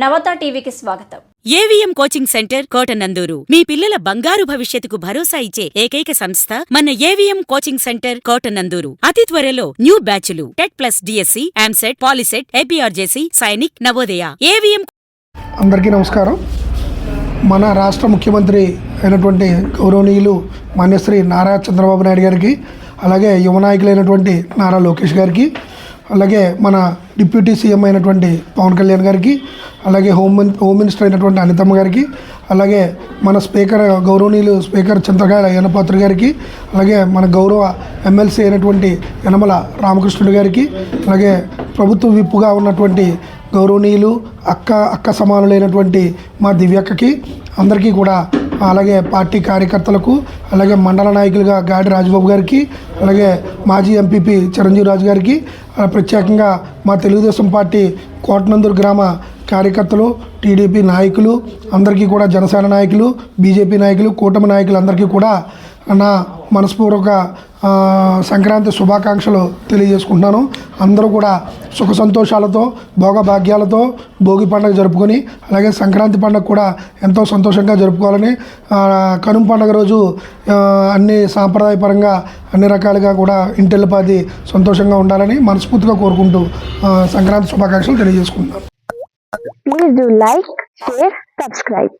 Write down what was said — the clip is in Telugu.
నవత టీవీకి స్వాగతం. AVM coaching centre Kotanandur. మీ పిల్లల బంగారు భవిష్యత్తుకు భరోసా ఇచ్చే ఏకైక సంస్థ మన ఏవిఎం కోచింగ్ సెంటర్ కోటనందూరు. అతి త్వరలో న్యూ బ్యాచ్లు. TET plus DSC EAMCET Polycet APRJC Sainik Navodaya. AVM అందరికీ నమస్కారం. మన రాష్ట్ర ముఖ్యమంత్రి అయినటువంటి గౌరవనీయులు మాన్యశ్రీ నారా చంద్రబాబు నాయుడు గారికి అలాగే యువ నాయకులైనటువంటి నారా లోకేష్ గారికి అలాగే మన డిప్యూటీ సీఎం అయినటువంటి పవన్ కళ్యాణ్ గారికి అలాగే హోమ్ మిన్ హోమ్ మినిస్టర్ అయినటువంటి అనితమ్మ గారికి అలాగే మన స్పీకర్ గౌరవనీయులు స్పీకర్ చింతకాయల యనపాత్ర గారికి అలాగే మన గౌరవ ఎమ్మెల్సీ అయినటువంటి యనమల రామకృష్ణుడు గారికి అలాగే ప్రభుత్వ విప్పుగా ఉన్నటువంటి గౌరవనీయులు అక్క అక్క సమానులైనటువంటి మా దివ్యక్కకి అందరికీ కూడా అలాగే పార్టీ కార్యకర్తలకు అలాగే మండల నాయకులుగా గాడి రాజబాబు గారికి అలాగే మాజీ ఎంపీపీ చిరంజీవి రాజు గారికి ప్రత్యేకంగా మా తెలుగుదేశం పార్టీ కోటనందూరు గ్రామ కార్యకర్తలు టీడీపీ నాయకులు అందరికీ కూడా జనసేన నాయకులు బీజేపీ నాయకులు కూటమి నాయకులు అందరికీ కూడా నా మనస్పూర్వక సంక్రాంతి శుభాకాంక్షలు తెలియజేసుకుంటున్నాను. అందరూ కూడా సుఖ సంతోషాలతో భోగభాగ్యాలతో భోగి పండుగ జరుపుకొని అలాగే సంక్రాంతి పండుగ కూడా ఎంతో సంతోషంగా జరుపుకోవాలని కనుమ పండుగ రోజు అన్ని సాంప్రదాయపరంగా అన్ని రకాలుగా కూడా ఇంటిల్లిపాది సంతోషంగా ఉండాలని మనస్ఫూర్తిగా కోరుకుంటూ సంక్రాంతి శుభాకాంక్షలు తెలియజేసుకుంటున్నాను. Please do like share subscribe